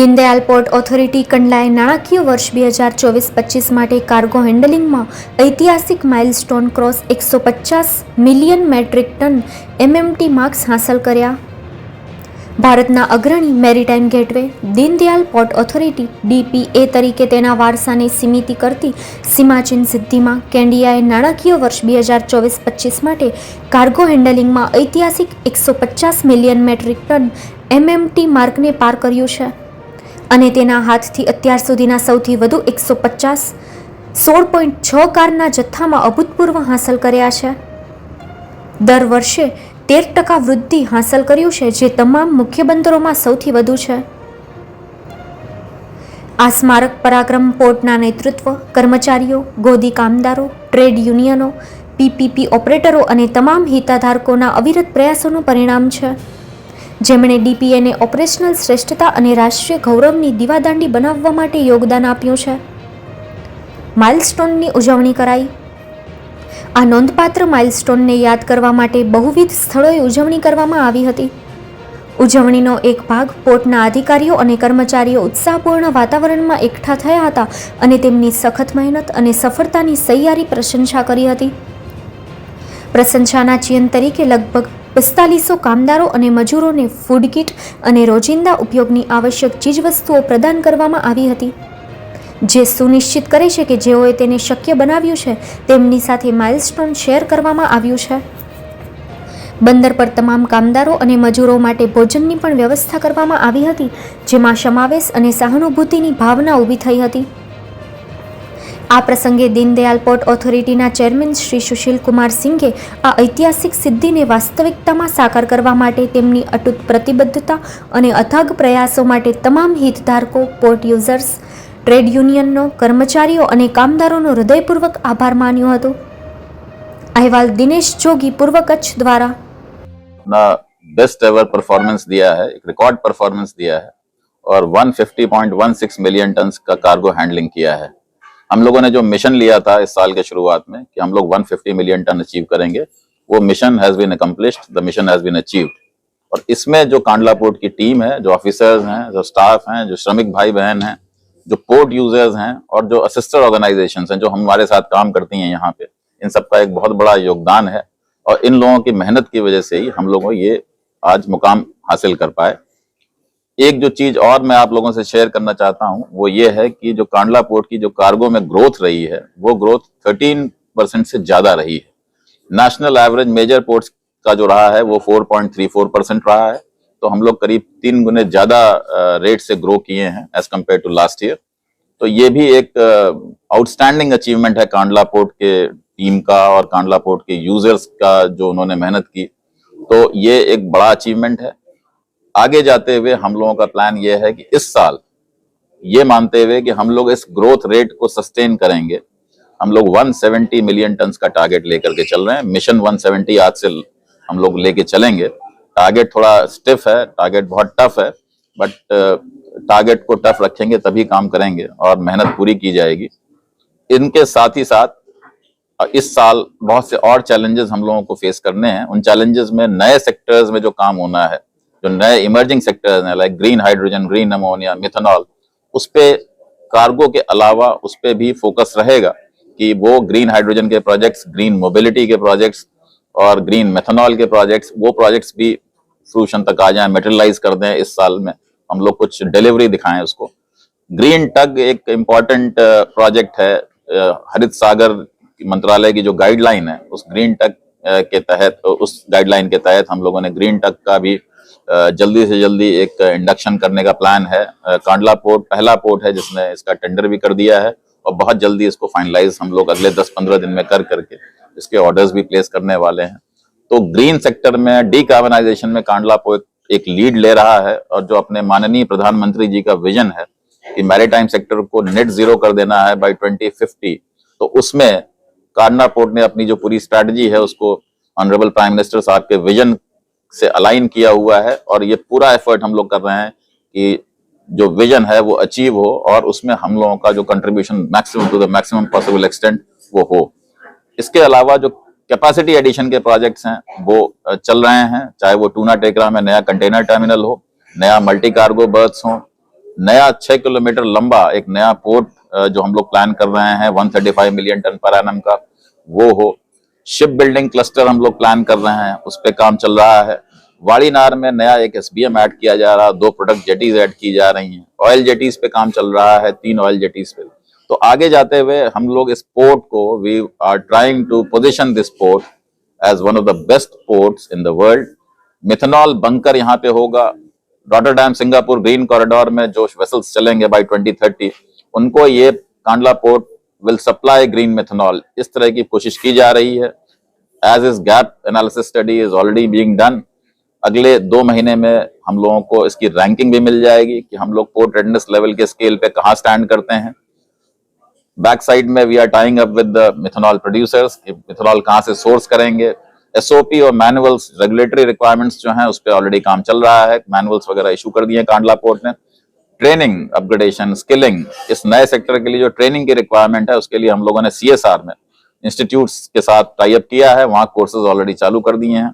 Deendayal port authority કંડલાએ નાણાકીય વર્ષ બે હજાર ચોવીસ પચીસ માટે કાર્ગો હેન્ડલિંગમાં ઐતિહાસિક માઇલસ્ટોન ક્રોસ એકસો પચાસ million metric ton MMT marks હાંસલ કર્યા. ભારતના અગ્રણી maritime gateway Deendayal port authority DPA તરીકે તેના વારસાને સીમિત કરતી સીમાચીન સિદ્ધિમાં કેન્ડિયાએ નાણાકીય વર્ષ બે હજાર ચોવીસ પચીસ માટે કાર્ગો હેન્ડલિંગમાં ઐતિહાસિક એકસો પચાસ મિલિયન મેટ્રિક ટન એમએમટી માર્કને પાર કર્યું છે. અને તેના હાથથી અત્યાર સુધીના સૌથી વધુ એકસો પચાસ, સોળ પોઈન્ટ છ કારના જથ્થામાં અભૂતપૂર્વ હાંસલ કર્યા છે. દર વર્ષે તેર ટકા વૃદ્ધિ હાંસલ કર્યું છે, જે તમામ મુખ્ય બંદરોમાં સૌથી વધુ છે. આ સ્મારક પરાક્રમ પોર્ટના નેતૃત્વ, કર્મચારીઓ, ગોદી કામદારો, ટ્રેડ યુનિયનો, પીપીપી ઓપરેટરો અને તમામ હિતાધારકોના અવિરત પ્રયાસોનું પરિણામ છે. જેમણે ડીપીએને ઓપરેશનલ શ્રેષ્ઠતા અને રાષ્ટ્રીય ગૌરવની દીવાદાંડી બનાવવા માટે યોગદાન આપ્યું છે. માઇલસ્ટોનની ઉજવણી કરાઈ. આ નોંધપાત્ર માઇલસ્ટોનને યાદ કરવા માટે બહુવિધ સ્થળોએ ઉજવણી કરવામાં આવી હતી. ઉજવણીનો એક ભાગ પોર્ટના અધિકારીઓ અને કર્મચારીઓ ઉત્સાહપૂર્ણ વાતાવરણમાં એકઠા થયા હતા અને તેમની સખત મહેનત અને સફળતાની સહિયારી પ્રશંસા કરી હતી. પ્રશંસાના ચિહ્ન તરીકે લગભગ પિસ્તાલીસો કામદારો અને મજૂરોને ફૂડ કિટ અને રોજિંદા ઉપયોગની આવશ્યક ચીજવસ્તુઓ પ્રદાન કરવામાં આવી હતી. જે સુનિશ્ચિત કરે છે કે જેઓએ તેને શક્ય બનાવ્યું છે, તેમની સાથે માઇલસ્ટોન શેર કરવામાં આવ્યું છે. બંદર પર તમામ કામદારો અને મજૂરો માટે ભોજનની પણ વ્યવસ્થા કરવામાં આવી હતી, જેમાં સમાવેશ અને સહાનુભૂતિની ભાવના ઊભી થઈ હતી. આ પ્રસંગે દીનદયાલ પોર્ટ ઓથોરિટીના ચેરમેન શ્રી સુશીલ કુમાર સિંઘે આ ઐતિહાસિક સિદ્ધિને વાસ્તવિકતામાં સાકાર કરવા માટે તેમની અટૂટ પ્રતિબદ્ધતા અને અથાગ પ્રયાસો માટે તમામ હિતધારકો પોર્ટ યુઝર્સ ટ્રેડ યુનિયનનો કર્મચારીઓ અને કામદારોનો હૃદયપૂર્વક આભાર માન્યો હતો અહેવાલ દિનેશ જોગી પૂર્વ કચ્છ દ્વારા अपना बेस्ट एवर परफॉर्मेंस दिया है एक रिकॉर्ड परफॉर्मेंस दिया है और 150.16 मिलियन टन का कार्गो हैंडलिंग किया है हम लोगों ने जो मिशन लिया था इस साल के शुरुआत में कि हम लोग 150 मिलियन टन अचीव करेंगे, वो mission has been accomplished the mission has been achieved और इसमें जो कांडला पोर्ट की टीम है, जो ऑफिसर्स हैं, जो स्टाफ हैं, जो श्रमिक भाई बहन हैं, जो पोर्ट यूज़र्स हैं और जो असिस्टर ऑर्गेनाइजेशन हैं, जो हमारे साथ काम करती हैं यहाँ पे, इन सबका एक बहुत बड़ा योगदान है। और इन लोगों की मेहनत की वजह से ही हम लोगों ये आज मुकाम हासिल कर पाए। एक जो चीज़ और मैं आप लोगों से शेयर करना चाहता हूँ, वो ये है कि जो कांडला पोर्ट की जो कार्गो में ग्रोथ रही है, वो ग्रोथ 13 परसेंट से ज़्यादा रही है। नेशनल एवरेज मेजर पोर्ट्स का जो रहा है, वो 4.34 परसेंट रहा है। तो हम लोग करीब तीन गुने ज़्यादा रेट से ग्रो किए हैं as compared to last year तो ये भी एक आउटस्टैंडिंग अचीवमेंट है कांडला पोर्ट के टीम का और कांडला पोर्ट के यूज़र्स का जो उन्होंने मेहनत की। तो ये एक बड़ा अचीवमेंट है। आगे जाते हुए हम लोगों का प्लान ये है कि इस साल ये मानते हुए कि हम लोग इस ग्रोथ रेट को सस्टेन करेंगे। हम लोग 170 मिलियन टन का टारगेट लेकर के चल रहे हैं। मिशन 170 आज से हम लोग लेके चलेंगे। टारगेट थोड़ा स्टिफ है टारगेट बहुत टफ है बट टारगेट को टफ रखेंगे तभी काम करेंगे और मेहनत पूरी की जाएगी। इनके साथ ही साथ इस साल बहुत से और चैलेंजेस हम लोगों को फेस करने हैं। उन चैलेंजेस में नए सेक्टर्स में जो काम होना है जो नए इमर्जिंग सेक्टर्स हैं like green hydrogen green ammonia methanol उस पे कार्गो के अलावा उस पर भी फोकस रहेगा कि वो ग्रीन हाइड्रोजन के प्रोजेक्ट्स ग्रीन मोबिलिटी के प्रोजेक्ट्स और ग्रीन मेथनॉल के प्रोजेक्ट्स वो प्रोजेक्ट्स भी फ्रूशन तक आ जाएँ मेटेरियलाइज कर दें इस साल में। हम लोग कुछ डिलीवरी दिखाएँ उसको। ग्रीन टग एक इंपॉर्टेंट प्रोजेक्ट है हरित सागर मंत्रालय की जो गाइडलाइन है, उस ग्रीन टग के तहत, उस गाइडलाइन के तहत हम लोगों ने ग्रीन टग का भी जल्दी से जल्दी एक इंडक्शन करने का प्लान है। कांडला पोर्ट, पहला पोर्ट है जिसने इसका टेंडर भी कर दिया है और बहुत जल्दी इसको फाइनलाइज हम लोग अगले 10-15 दिन में कर करके इसके ऑर्डर्स भी प्लेस करने वाले हैं। तो ग्रीन सेक्टर में डीकार्बनाइजेशन में कांडला पोर्ट एक लीड ले रहा है और जो अपने माननीय प्रधानमंत्री जी का विजन है कि मैरीटाइम सेक्टर को नेट ज़ीरो कर देना है बाय 2050 तो उसमें कांडला पोर्ट ने अपनी जो पूरी स्ट्रैटेजी है उसको ऑनरेबल प्राइम मिनिस्टर साहब के विजन से अलाइन किया हुआ है और ये पूरा एफर्ट हम लोग कर रहे हैं कि जो विजन है वो अचीव हो और उसमें हम लोगों का जो contribution maximum to the maximum possible extent वो हो। इसके अलावा जो कैपेसिटी एडिशन के प्रोजेक्ट्स हैं, वो चल रहे हैं। चाहे वो टूना टेकरा में नया कंटेनर टर्मिनल हो, नया मल्टी कार्गो बर्थ्स हो, नया छह किलोमीटर लंबा एक नया पोर्ट जो हम लोग प्लान कर रहे हैं 135 मिलियन टन पर एनम का, वो हो। शिप बिल्डिंग क्लस्टर हम लोग प्लान कर रहे हैं, उस पर काम चल रहा है। वाड़ीनार में नया एक एसबीएम ऐड किया जा रहा है दो प्रोडक्ट जेटीज ऐड की जा रही हैं। ऑयल जेटीज पे काम चल रहा है, तीन ऑयल जेटीज पे। तो आगे जाते हुए हम लोग इस पोर्ट को we are trying to position this port as one of the best ports in the world methanol bunker यहाँ पे होगा। रॉटरडैम सिंगापुर ग्रीन कॉरिडोर में जो वेसल्स चलेंगे बाय 2030 उनको ये Kandla port will supply green methanol इस तरह की कोशिश की जा रही है। As is gap analysis study is already being done अगले दो महीने में हम लोगों को इसकी रैंकिंग भी मिल जाएगी कि हम लोग पोर्ट रेडनेस लेवल के स्केल पे कहाँ स्टैंड करते हैं। बैक साइड में we are tying up with methanol producers methanol कहाँ से सोर्स करेंगे। एसओपी और मैनुअल्स रेगुलेटरी रिक्वायरमेंट्स जो हैं, उस पर ऑलरेडी काम चल रहा है। मैनुअल्स वगैरह इशू कर दिए कांडला पोर्ट ने। ट्रेनिंग अपग्रेडेशन स्किलिंग इस नए सेक्टर के लिए जो ट्रेनिंग की रिक्वायरमेंट है, उसके लिए हम लोगों ने सीएसआर में इंस्टीट्यूट्स के साथ टाई अप किया है। वहाँ कोर्सेज ऑलरेडी चालू कर दिए हैं।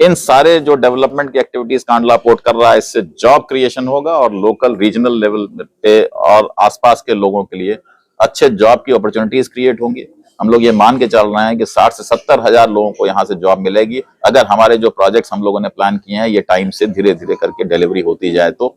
इन सारे जो डेवलपमेंट की एक्टिविटीज़ कांडला पोर्ट कर रहा है, इससे जॉब क्रिएशन होगा और लोकल रीजनल लेवल पे और आसपास के लोगों के लिए अच्छे जॉब की अपॉर्चुनिटीज़ क्रिएट होंगी। हम लोग ये मान के चल रहे हैं कि 60 से सत्तर हज़ार लोगों को यहाँ से जॉब मिलेगी। अगर हमारे जो प्रोजेक्ट्स हम लोगों ने प्लान किए हैं, ये टाइम से धीरे धीरे करके डिलीवरी होती जाए तो